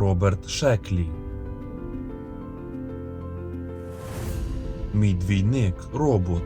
Роберт Шеклі. Мій двійник робот.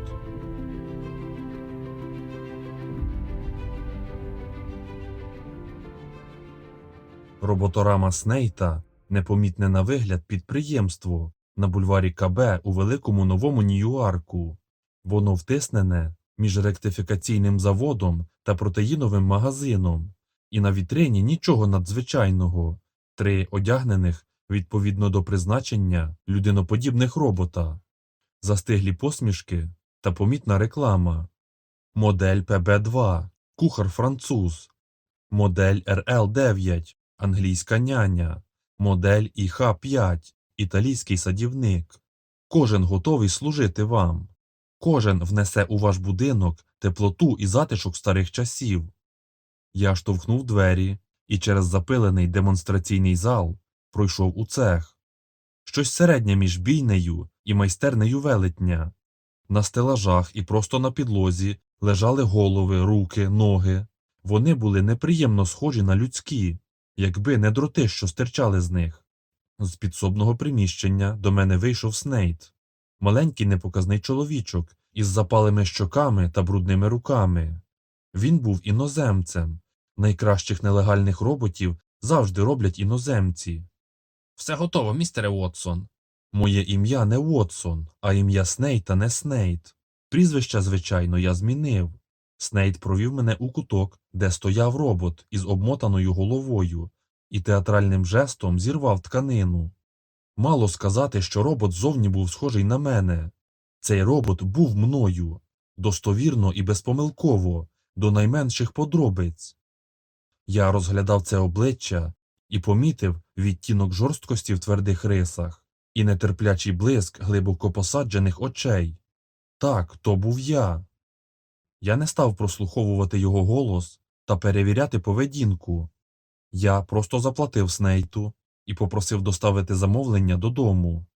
Роботорама Снейта непомітне на вигляд підприємство на бульварі КБ у великому новому Нью-Йорку. Воно втиснене між ректифікаційним заводом та протеїновим магазином, і на вітрині нічого надзвичайного, три одягнених відповідно до призначення людиноподібних робота, застиглі посмішки та помітна реклама. Модель ПБ2, кухар француз, модель РЛ9, англійська няня, модель ІХ5, італійський садівник. Кожен готовий служити вам. Кожен внесе у ваш будинок теплоту і затишок старих часів. Я штовхнув двері і через запилений демонстраційний зал пройшов у цех. Щось середнє між бійнею і майстернею велетня. На стелажах і просто на підлозі лежали голови, руки, ноги. Вони були неприємно схожі на людські, якби не дроти, що стирчали з них. З підсобного приміщення до мене вийшов Снейт, маленький непоказний чоловічок із запалими щоками та брудними руками. Він був іноземцем. Найкращих нелегальних роботів завжди роблять іноземці. Все готово, містере Уотсон. Моє ім'я не Уотсон, а ім'я Снейта не Снейт. Прізвища, звичайно, я змінив. Снейт провів мене у куток, де стояв робот із обмотаною головою, і театральним жестом зірвав тканину. Мало сказати, що робот зовні був схожий на мене. Цей робот був мною, достовірно і безпомилково, до найменших подробиць. Я розглядав це обличчя і помітив відтінок жорсткості в твердих рисах і нетерплячий блиск глибоко посаджених очей. Так, то був я. Я не став прослуховувати його голос та перевіряти поведінку. Я просто заплатив Снейту і попросив доставити замовлення додому.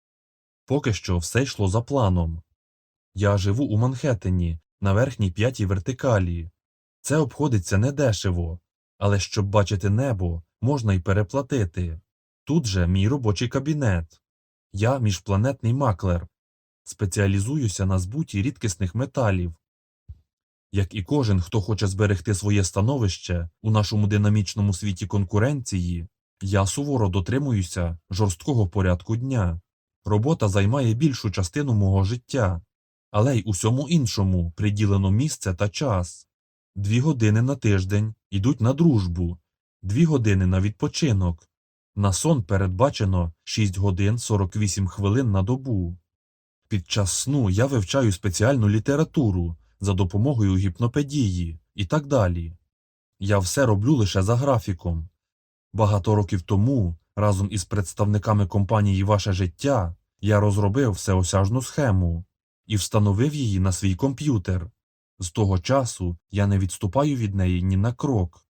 Поки що все йшло за планом. Я живу у Манхеттені на верхній п'ятій вертикалі. Це обходиться недешево, але щоб бачити небо, можна й переплатити. Тут же мій робочий кабінет. Я міжпланетний маклер. Спеціалізуюся на збуті рідкісних металів. Як і кожен, хто хоче зберегти своє становище у нашому динамічному світі конкуренції, я суворо дотримуюся жорсткого порядку дня. Робота займає більшу частину мого життя, але й усьому іншому приділено місце та час. Дві години на тиждень йдуть на дружбу, дві години на відпочинок. На сон передбачено 6 годин 48 хвилин на добу. Під час сну я вивчаю спеціальну літературу за допомогою гіпнопедії і так далі. Я все роблю лише за графіком. Багато років тому, разом із представниками компанії Ваше життя, я розробив всеосяжну схему і встановив її на свій комп'ютер. З того часу я не відступаю від неї ні на крок.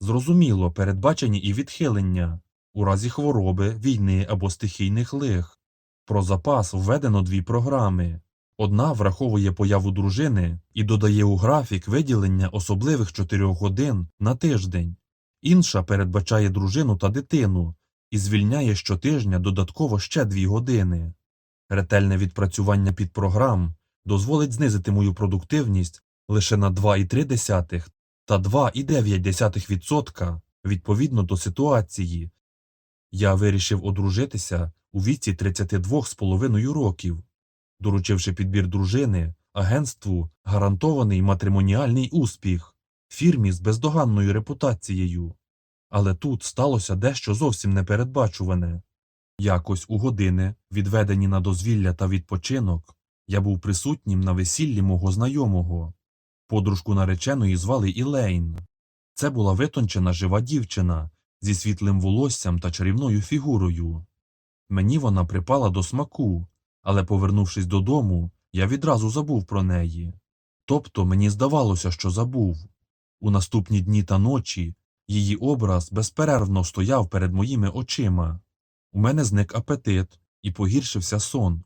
Зрозуміло, передбачені і відхилення у разі хвороби, війни або стихійних лих. Про запас введено дві програми. Одна враховує появу дружини і додає у графік виділення особливих 4 годин на тиждень. Інша передбачає дружину та дитину і звільняє щотижня додатково ще 2 години. Ретельне відпрацювання підпрограм дозволить знизити мою продуктивність лише на 2,3 та 2,9% відповідно до ситуації. Я вирішив одружитися у віці 32,5 років, доручивши підбір дружини агентству гарантований матримоніальний успіх, фірмі з бездоганною репутацією. Але тут сталося дещо зовсім непередбачуване. Якось у години, відведені на дозвілля та відпочинок, я був присутнім на весіллі мого знайомого. Подружку нареченої звали Ілейн. Це була витончена жива дівчина зі світлим волоссям та чарівною фігурою. Мені вона припала до смаку, але, повернувшись додому, я відразу забув про неї. Тобто мені здавалося, що забув. У наступні дні та ночі її образ безперервно стояв перед моїми очима. У мене зник апетит і погіршився сон.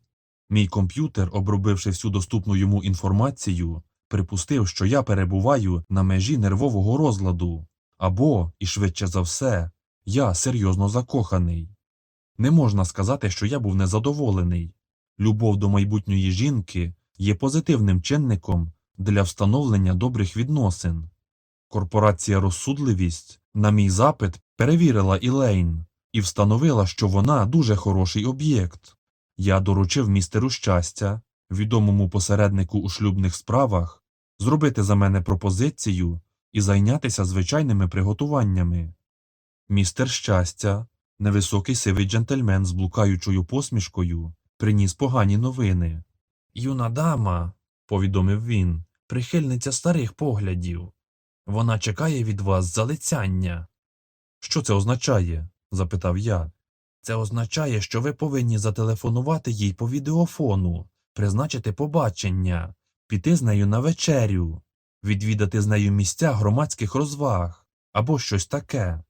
Мій комп'ютер, обробивши всю доступну йому інформацію, припустив, що я перебуваю на межі нервового розладу, або, і швидше за все, Я серйозно закоханий. Не можна сказати, що я був незадоволений. Любов до майбутньої жінки є позитивним чинником для встановлення добрих відносин. Корпорація Розсудливість на мій запит перевірила Ілейн і встановила, що вона дуже хороший об'єкт. Я доручив містеру щастя, відомому посереднику у шлюбних справах, зробити за мене пропозицію і зайнятися звичайними приготуваннями. Містер щастя, невисокий сивий джентльмен з блукаючою посмішкою, приніс погані новини. Юна дама, повідомив він, прихильниця старих поглядів. Вона чекає від вас залицяння. Що це означає? запитав я. Це означає, що ви повинні зателефонувати їй по відеофону, призначити побачення, піти з нею на вечерю, відвідати з нею місця громадських розваг або щось таке.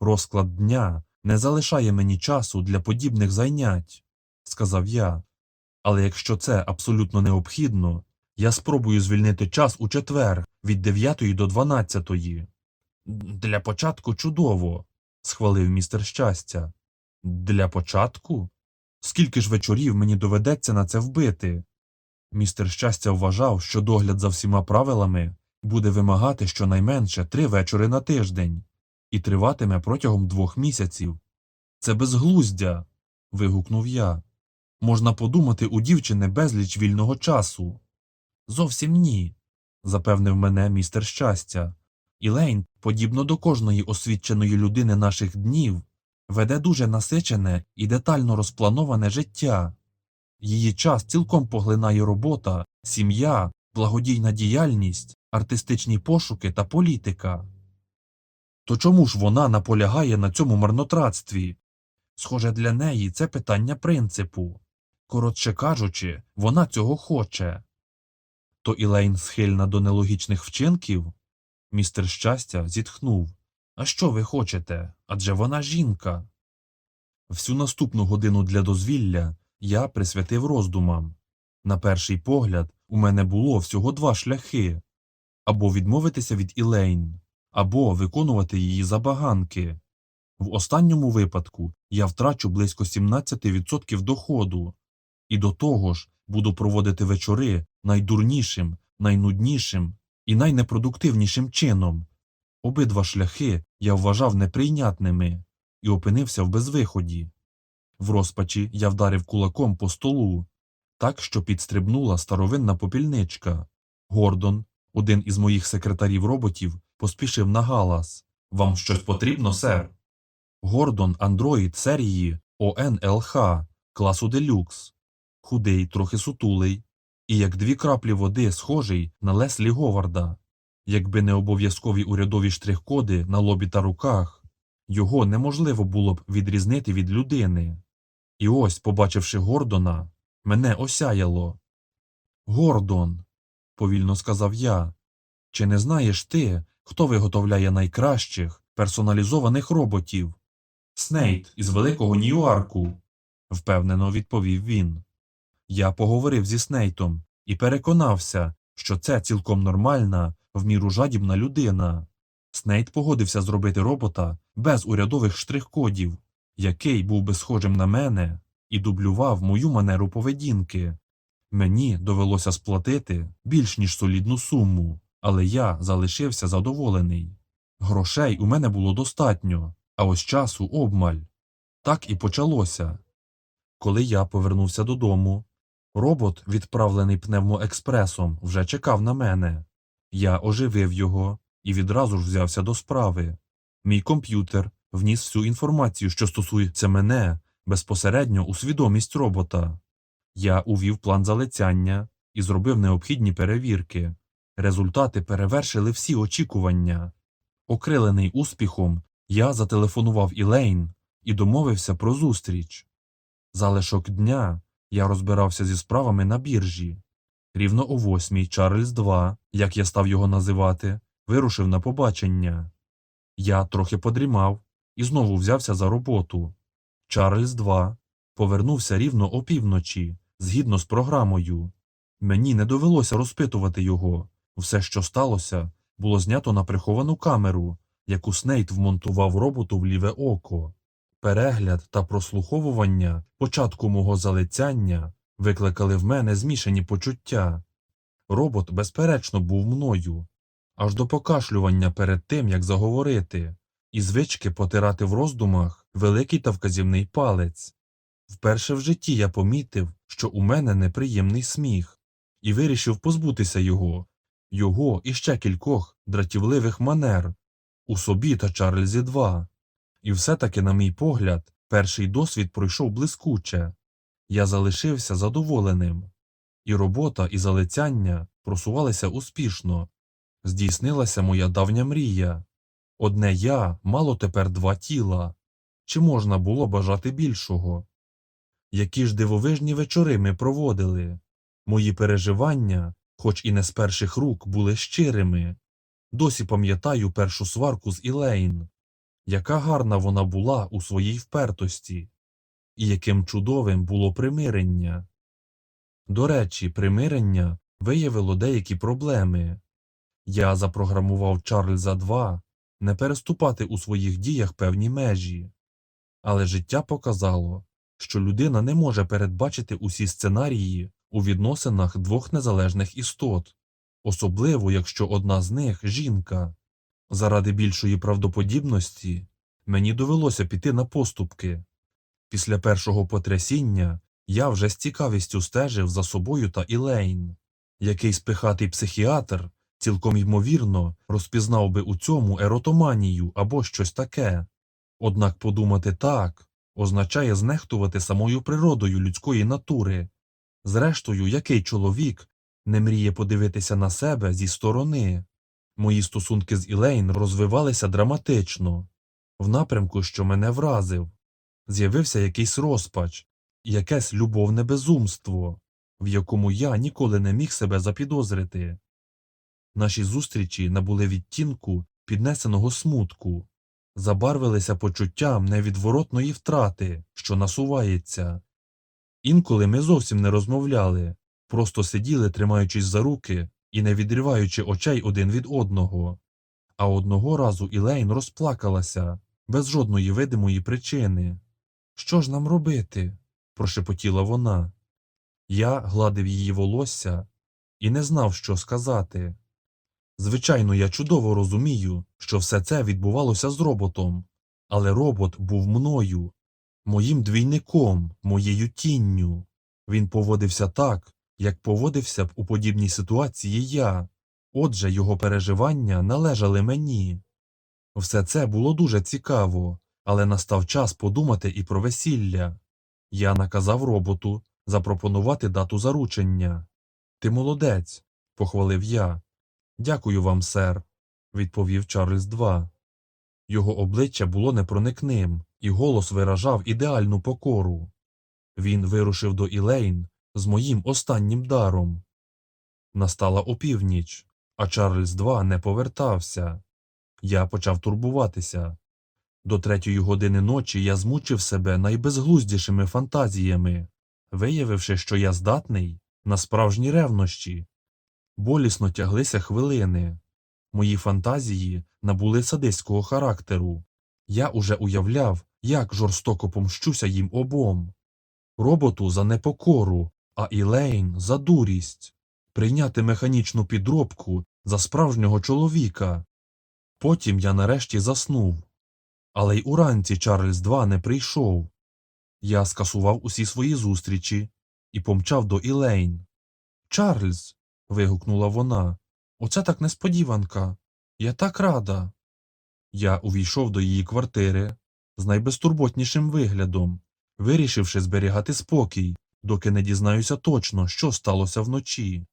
Розклад дня не залишає мені часу для подібних зайнять, сказав я. Але якщо це абсолютно необхідно, я спробую звільнити час у четвер від 9 до 12. Для початку чудово, схвалив містер щастя. Для початку? Скільки ж вечорів мені доведеться на це вбити? Містер щастя вважав, що догляд за всіма правилами буде вимагати щонайменше три вечори на тиждень і триватиме протягом двох місяців. Це безглуздя. вигукнув я. Можна подумати у дівчини безліч вільного часу. Зовсім ні, запевнив мене містер щастя. Ілейн, подібно до кожної освіченої людини наших днів, веде дуже насичене і детально розплановане життя. Її час цілком поглинає робота, сім'я, благодійна діяльність, артистичні пошуки та політика. То чому ж вона наполягає на цьому марнотратстві? Схоже, для неї це питання принципу. Коротше кажучи, вона цього хоче. То Ілейн схильна до нелогічних вчинків? Містер щастя зітхнув. А що ви хочете? Адже вона жінка. Всю наступну годину для дозвілля я присвятив роздумам. На перший погляд, у мене було всього два шляхи або відмовитися від Ілейн, або виконувати її забаганки. В останньому випадку я втрачу близько 17% доходу, і до того ж буду проводити вечори найдурнішим, найнуднішим і найнепродуктивнішим чином. Обидва шляхи я вважав неприйнятними і опинився в безвиході. В розпачі я вдарив кулаком по столу, так що підстрибнула старовинна попільничка. Гордон, один із моїх секретарів роботів, поспішив на галас. Вам щось потрібно, сер? Гордон андроїд серії ОНЛХ класу Делюкс. Худий, трохи сутулий, і як дві краплі води схожий на Леслі Говарда. Якби не обов'язкові урядові штрих-коди на лобі та руках, його неможливо було б відрізнити від людини. І ось, побачивши Гордона, мене осяяло. Гордон, повільно сказав я, чи не знаєш ти, хто виготовляє найкращих персоналізованих роботів? Снейт із Великого Нью-Арку, впевнено відповів він. Я поговорив зі Снейтом і переконався, що це цілком нормальна, в міру жадібна людина. Снейт погодився зробити робота без урядових штрих-кодів, який був би схожим на мене і дублював мою манеру поведінки. Мені довелося сплатити більш ніж солідну суму, але я залишився задоволений. Грошей у мене було достатньо, а ось часу обмаль. Так і почалося. Коли я повернувся додому, робот, відправлений пневмоекспресом, вже чекав на мене. Я оживив його і відразу ж взявся до справи. Мій комп'ютер вніс всю інформацію, що стосується мене, безпосередньо у свідомість робота. Я увів план залицяння і зробив необхідні перевірки. Результати перевершили всі очікування. Окрилений успіхом, я зателефонував Ілейн і домовився про зустріч. Залишок дня я розбирався зі справами на біржі. Рівно о восьмій Чарльз 2, як я став його називати, вирушив на побачення. Я трохи подрімав і знову взявся за роботу. Чарльз 2 повернувся рівно опівночі, згідно з програмою. Мені не довелося розпитувати його. Все, що сталося, було знято на приховану камеру, яку Снейт вмонтував роботу в ліве око. Перегляд та прослуховування початку мого залицяння викликали в мене змішані почуття. Робот, безперечно, був мною, аж до покашлювання перед тим, як заговорити, і звички потирати в роздумах великий та вказівний палець. Вперше в житті я помітив, що у мене неприємний сміх, і вирішив позбутися його, його і ще кількох дратівливих манер у собі та Чарльзі 2. І все-таки, на мій погляд, перший досвід пройшов блискуче. Я залишився задоволеним. І робота, і залицяння просувалися успішно. Здійснилася моя давня мрія. Одне я мало тепер два тіла. Чи можна було бажати більшого? Які ж дивовижні вечори ми проводили. Мої переживання, хоч і не з перших рук, були щирими. Досі пам'ятаю першу сварку з Ілейн. Яка гарна вона була у своїй впертості, і яким чудовим було примирення. До речі, примирення виявило деякі проблеми. Я запрограмував Чарльза 2 не переступати у своїх діях певні межі. Але життя показало, що людина не може передбачити усі сценарії у відносинах двох незалежних істот, особливо якщо одна з них жінка. Заради більшої правдоподібності мені довелося піти на поступки. Після першого потрясіння я вже з цікавістю стежив за собою та Ілейн. Якийсь пихатий психіатр цілком ймовірно розпізнав би у цьому еротоманію або щось таке. Однак подумати так означає знехтувати самою природою людської натури. Зрештою, який чоловік не мріє подивитися на себе зі сторони. Мої стосунки з Ілейн розвивалися драматично, в напрямку, що мене вразив. З'явився якийсь розпач, якесь любовне безумство, в якому я ніколи не міг себе запідозрити. Наші зустрічі набули відтінку піднесеного смутку, забарвилися почуттям невідворотної втрати, що насувається. Інколи ми зовсім не розмовляли, просто сиділи, тримаючись за руки і не відриваючи очей один від одного. А одного разу Ілейн розплакалася, без жодної видимої причини. Що ж нам робити? прошепотіла вона. Я гладив її волосся і не знав, що сказати. Звичайно, я чудово розумію, що все це відбувалося з роботом, але робот був мною, моїм двійником, моєю тінню. Він поводився так, як поводився б у подібній ситуації я, отже, його переживання належали мені. Все це було дуже цікаво, але настав час подумати і про весілля. Я наказав роботу запропонувати дату заручення. Ти молодець, похвалив я. Дякую вам, сер, відповів Чарльз 2. Його обличчя було непроникним, і голос виражав ідеальну покору. Він вирушив до Ілейн з моїм останнім даром. Настала опівніч, а Чарльз 2 не повертався. Я почав турбуватися. До третьої години ночі я змучив себе найбезглуздішими фантазіями, виявивши, що я здатний на справжні ревнощі. Болісно тяглися хвилини. Мої фантазії набули садистського характеру. Я уже уявляв, як жорстоко помщуся їм обом. Роботу за непокору, а Ілейн за дурість, прийняти механічну підробку за справжнього чоловіка. Потім я нарешті заснув. Але й уранці Чарльз 2 не прийшов. Я скасував усі свої зустрічі і помчав до Ілейн. Чарльз. вигукнула вона. Оце так несподіванка. Я так рада. Я увійшов до її квартири з найбезтурботнішим виглядом, вирішивши зберігати спокій, доки не дізнаюся точно, що сталося вночі.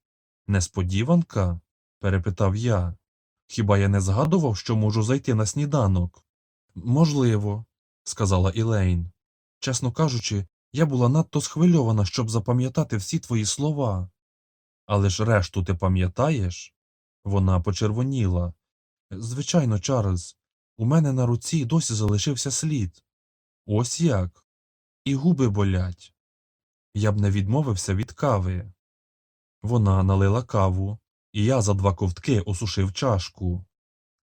Несподіванка? перепитав я. Хіба я не згадував, що можу зайти на сніданок? Можливо, сказала Ілейн. Чесно кажучи, я була надто схвильована, щоб запам'ятати всі твої слова. Але ж решту ти пам'ятаєш? Вона почервоніла. Звичайно, Чарльз, у мене на руці досі залишився слід. Ось як. І губи болять. Я б не відмовився від кави. Вона налила каву, і я за два ковтки осушив чашку.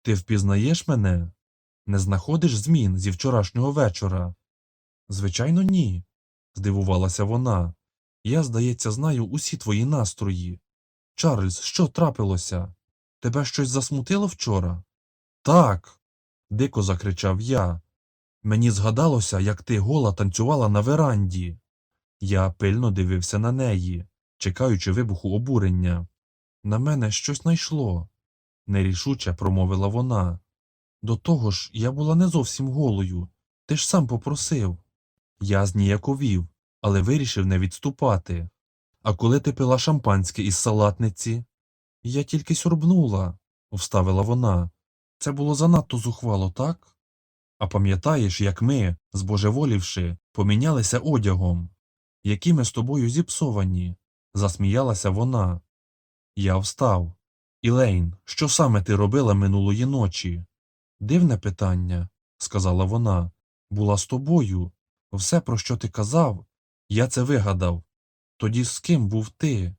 Ти впізнаєш мене? Не знаходиш змін зі вчорашнього вечора? Звичайно, ні, здивувалася вона. Я, здається, знаю усі твої настрої. Чарльз, що трапилося? Тебе щось засмутило вчора? Так. дико закричав я. Мені згадалося, як ти гола танцювала на веранді. Я пильно дивився на неї, чекаючи вибуху обурення. На мене щось найшло, нерішуче промовила вона. До того ж, я була не зовсім голою. Ти ж сам попросив. Я зніяковів, але вирішив не відступати. А коли ти пила шампанське із салатниці? Я тільки сьорбнула, вставила вона. Це було занадто зухвало, так? А пам'ятаєш, як ми, збожеволівши, помінялися одягом? Які ми з тобою зіпсовані? засміялася вона. Я встав. Ілейн, що саме ти робила минулої ночі? Дивне питання, сказала вона. Була з тобою. Все, про що ти казав, я це вигадав. Тоді з ким був ти?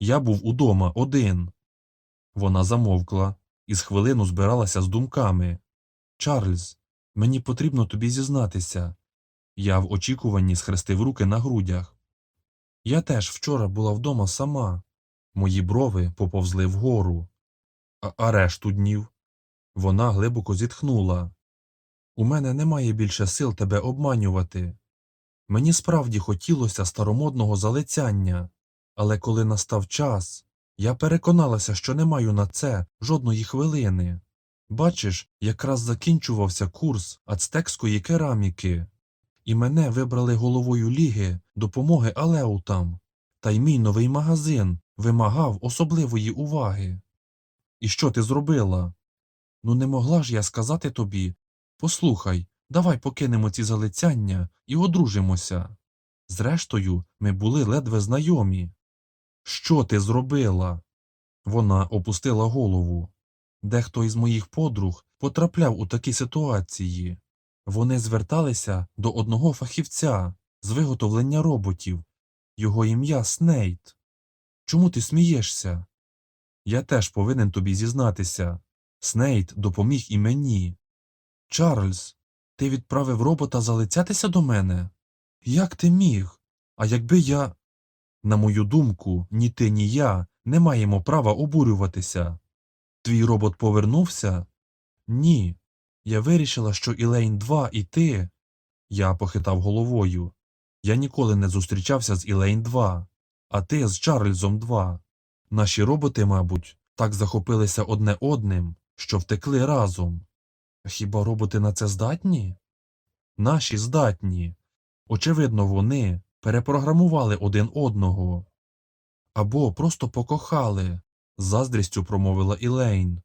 Я був удома один. Вона замовкла і з хвилину збиралася з думками. Чарльз, мені потрібно тобі зізнатися. Я в очікуванні схрестив руки на грудях. Я теж вчора була вдома сама. Мої брови поповзли вгору. А, а решту днів? Вона глибоко зітхнула. У мене немає більше сил тебе обманювати. Мені справді хотілося старомодного залицяння, але коли настав час, я переконалася, що не маю на це жодної хвилини. Бачиш, якраз закінчувався курс ацтекської кераміки, і мене вибрали головою ліги допомоги Алеутам, та й мій новий магазин вимагав особливої уваги. І що ти зробила? Ну, не могла ж я сказати тобі Послухай, давай покинемо ці залицяння і одружимося. Зрештою, ми були ледве знайомі. Що ти зробила? Вона опустила голову. Дехто із моїх подруг потрапляв у такі ситуації. Вони зверталися до одного фахівця з виготовлення роботів. Його ім'я Снейт. Чому ти смієшся? Я теж повинен тобі зізнатися. Снейт допоміг і мені. Чарльз, ти відправив робота залицятися до мене? Як ти міг? А якби я. На мою думку, ні ти, ні я не маємо права обурюватися. Твій робот повернувся? Ні. Я вирішила, що Ілейн 2 і ти. Я похитав головою. Я ніколи не зустрічався з Ілейн 2, а ти з Чарльзом 2. Наші роботи, мабуть, так захопилися одне одним, що втекли разом. Хіба роботи на це здатні? Наші здатні. Очевидно, вони перепрограмували один одного. Або просто покохали, з заздрістю промовила Ілейн.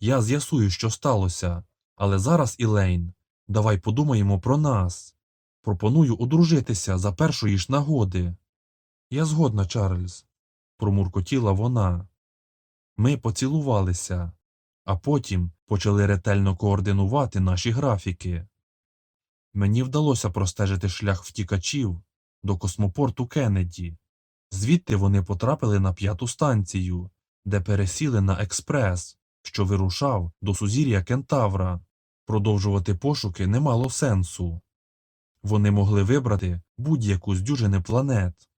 Я з'ясую, що сталося, але зараз, Ілейн, давай подумаємо про нас. Пропоную одружитися за першої ж нагоди. Я згодна, Чарльз, промуркотіла вона. Ми поцілувалися а потім почали ретельно координувати наші графіки. Мені вдалося простежити шлях втікачів до космопорту Кеннеді. Звідти вони потрапили на п'яту станцію, де пересіли на експрес, що вирушав до сузір'я Кентавра. Продовжувати пошуки не мало сенсу. Вони могли вибрати будь-яку з дюжини планет.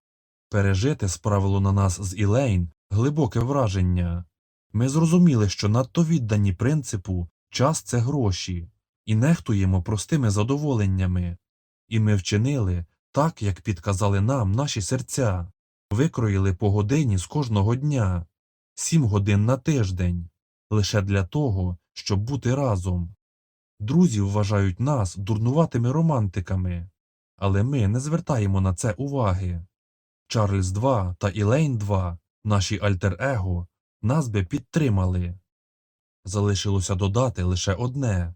Пережити справило на нас з Ілейн глибоке враження. Ми зрозуміли, що надто віддані принципу час це гроші, і нехтуємо простими задоволеннями. І ми вчинили так, як підказали нам наші серця, викроїли по годині з кожного дня, сім годин на тиждень, лише для того, щоб бути разом. Друзі вважають нас дурнуватими романтиками, але ми не звертаємо на це уваги. Чарльз 2 та Ілейн 2, наші альтер-его, нас би підтримали. Залишилося додати лише одне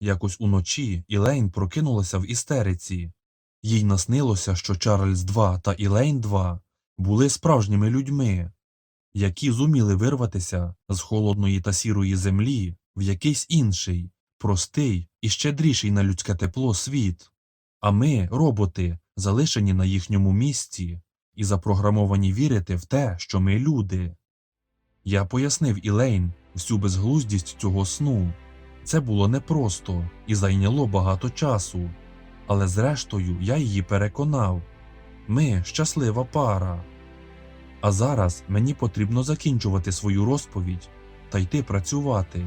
якось уночі Ілейн прокинулася в істериці. Їй наснилося, що Чарльз 2 та Ілейн 2 були справжніми людьми, які зуміли вирватися з холодної та сірої землі в якийсь інший, простий і щедріший на людське тепло світ. А ми, роботи, залишені на їхньому місці і запрограмовані вірити в те, що ми люди. Я пояснив Ілейн всю безглуздість цього сну. Це було непросто і зайняло багато часу, але зрештою я її переконав ми щаслива пара. А зараз мені потрібно закінчувати свою розповідь та йти працювати.